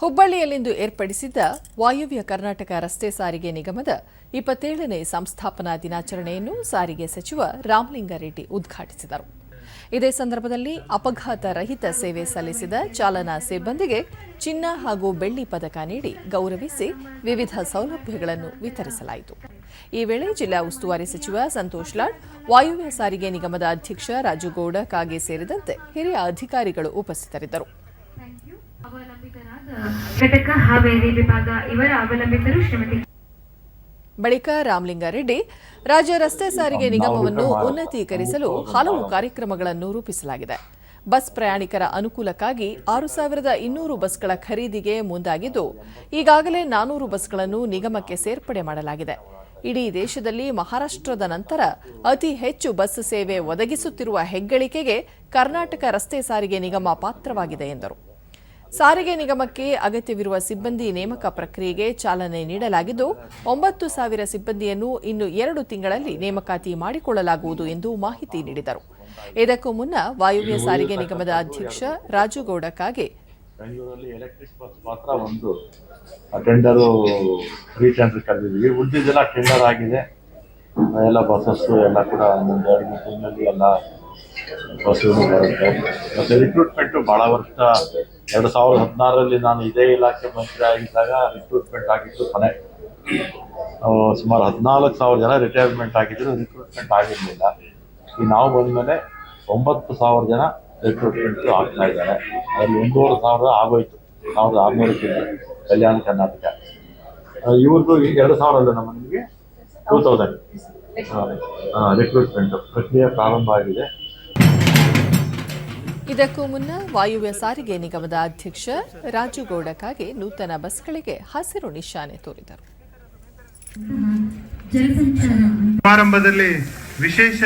ಹುಬ್ಬಳ್ಳಿಯಲ್ಲಿಂದು ಏರ್ಪಡಿಸಿದ್ದ ವಾಯುವ್ಯ ಕರ್ನಾಟಕ ರಸ್ತೆ ಸಾರಿಗೆ ನಿಗಮದ ಇಪ್ಪತ್ತೇಳನೇ ಸಂಸ್ಥಾಪನಾ ದಿನಾಚರಣೆಯನ್ನು ಸಾರಿಗೆ ಸಚಿವ ರಾಮಲಿಂಗಾರೆಡ್ಡಿ ಉದ್ಘಾಟಿಸಿದರು. ಇದೇ ಸಂದರ್ಭದಲ್ಲಿ ಅಪಘಾತ ರಹಿತ ಸೇವೆ ಸಲ್ಲಿಸಿದ ಚಾಲನಾ ಸಿಬ್ಬಂದಿಗೆ ಚಿನ್ನ ಹಾಗೂ ಬೆಳ್ಳಿ ಪದಕ ನೀಡಿ ಗೌರವಿಸಿ ವಿವಿಧ ಸೌಲಭ್ಯಗಳನ್ನು ವಿತರಿಸಲಾಯಿತು. ಈ ವೇಳೆ ಜಿಲ್ಲಾ ಉಸ್ತುವಾರಿ ಸಚಿವ ಸಂತೋಷ್ ಲಾಡ್, ವಾಯುವ್ಯ ಸಾರಿಗೆ ನಿಗಮದ ಅಧ್ಯಕ್ಷ ರಾಜುಗೌಡ ಕಾಗೆ ಸೇರಿದಂತೆ ಹಿರಿಯ ಅಧಿಕಾರಿಗಳು ಉಪಸ್ಥಿತರಿದ್ದರು. ಅವಲಂಬಿತರಾದ ಘಟಕ ಹಾವೇರಿ ವಿಭಾಗ ಇವರ ಅವಲಂಬಿತರು ಶ್ರೀಮತಿ ಬಳಿಕ ರಾಮಲಿಂಗಾರೆಡ್ಡಿ ರಾಜ್ಯ ರಸ್ತೆ ಸಾರಿಗೆ ನಿಗಮವನ್ನು ಉನ್ನತೀಕರಿಸಲು ಹಲವು ಕಾರ್ಯಕ್ರಮಗಳನ್ನು ರೂಪಿಸಲಾಗಿದೆ. ಬಸ್ ಪ್ರಯಾಣಿಕರ ಅನುಕೂಲಕ್ಕಾಗಿ ಆರು ಸಾವಿರದ ಇನ್ನೂರು ಬಸ್ಗಳ ಖರೀದಿಗೆ ಮುಂದಾಗಿದ್ದು ಈಗಾಗಲೇ ನಾನೂರು ಬಸ್ಗಳನ್ನು ನಿಗಮಕ್ಕೆ ಸೇರ್ಪಡೆ ಮಾಡಲಾಗಿದೆ. ಇಡೀ ದೇಶದಲ್ಲಿ ಮಹಾರಾಷ್ಟ್ರದ ನಂತರ ಅತಿ ಹೆಚ್ಚು ಬಸ್ ಸೇವೆ ಒದಗಿಸುತ್ತಿರುವ ಹೆಗ್ಗಳಿಕೆಗೆ ಕರ್ನಾಟಕ ರಸ್ತೆ ಸಾರಿಗೆ ನಿಗಮ ಪಾತ್ರವಾಗಿದೆ ಎಂದರು. ಸಾರಿಗೆ ನಿಗಮಕ್ಕೆ ಅಗತ್ಯವಿರುವ ಸಿಬ್ಬಂದಿ ನೇಮಕ ಪ್ರಕ್ರಿಯೆಗೆ ಚಾಲನೆ ನೀಡಲಾಗಿದ್ದು ಒಂಬತ್ತು ಸಾವಿರ ಸಿಬ್ಬಂದಿಯನ್ನು ಇನ್ನು ಎರಡು ತಿಂಗಳಲ್ಲಿ ನೇಮಕಾತಿ ಮಾಡಿಕೊಳ್ಳಲಾಗುವುದು ಎಂದು ಮಾಹಿತಿ ನೀಡಿದರು. ಇದಕ್ಕೂ ಮುನ್ನ ವಾಯುವ್ಯ ಸಾರಿಗೆ ನಿಗಮದ ಅಧ್ಯಕ್ಷ ರಾಜುಗೌಡ ಕಾಗೆ. ಬೆಂಗಳೂರಲ್ಲಿ ಎಲೆಕ್ಟ್ರಿಕ್ ಬಸ್ ಮಾತ್ರ ಒಂದು. ಟೆಂಡರು ಫ್ರೀ ಟೆಂಡರ್ ಕರೆದಿದ್ವಿ. ಉಳಿದಿದ್ದೆಲ್ಲ ಟೆಂಡರ್ ಆಗಿದೆ. ಎಲ್ಲ ಬಸ್ಸಸ್ಸು ಎಲ್ಲ ಕೂಡ ಒಂದು ಎರಡು ಮೂರು ತಿಂಗಳಲ್ಲಿ ಎಲ್ಲ ಬಸ್ಸು ಬರುತ್ತೆ. ಮತ್ತು ರಿಕ್ರೂಟ್ಮೆಂಟು ಭಾಳ ವರ್ಷ ಎರಡು ಸಾವಿರದ ಹದಿನಾರರಲ್ಲಿ ನಾನು ಇದೇ ಇಲಾಖೆ ಮಂತ್ರಿ ಆಗಿದ್ದಾಗ ರಿಕ್ರೂಟ್ಮೆಂಟ್ ಆಗಿತ್ತು ಮನೆ. ಸುಮಾರು ಹದಿನಾಲ್ಕು ಸಾವಿರ ಜನ ರಿಟೈರ್ಮೆಂಟ್ ಆಗಿದ್ರು ರಿಕ್ರೂಟ್ಮೆಂಟ್ ಆಗಿರಲಿಲ್ಲ. ಈ ನಾವು ಬಂದಮೇಲೆ ಒಂಬತ್ತು ಸಾವಿರ ಜನ ರಿಕ್ರೂಟ್ಮೆಂಟ್ ಆಗ್ತಾ ಇದ್ದಾರೆ. ಅದರಲ್ಲಿ ಒಂದೂವರೆ ಸಾವಿರ ಆಗೋಯ್ತು. ಸಾವಿರದ ಆರುನೂರಕ್ಕಿಂತ ಕಲ್ಯಾಣ ಕರ್ನಾಟಕ. ಇವ್ರಿಗೂ ಎರಡು ಸಾವಿರದ ಅಲ್ಲ ನಮ್ಮ ನಿಮಗೆ? ಟೂ ತೌಸಂಡ್ ರಿಕ್ರೂಟ್ಮೆಂಟ್ ಪ್ರಕ್ರಿಯೆ ಪ್ರಾರಂಭ ಆಗಿದೆ. ಇದಕ್ಕೂ ಮುನ್ನ ವಾಯುವ್ಯ ಸಾರಿಗೆ ನಿಗಮದ ಅಧ್ಯಕ್ಷ ರಾಜುಗೌಡಕ್ಕಾಗಿ ಕಾಗೆ ನೂತನ ಬಸ್ಗಳಿಗೆ ಹಸಿರು ನಿಶಾನೆ ತೋರಿದರು. ಸಮಾರಂಭದಲ್ಲಿ ವಿಶೇಷ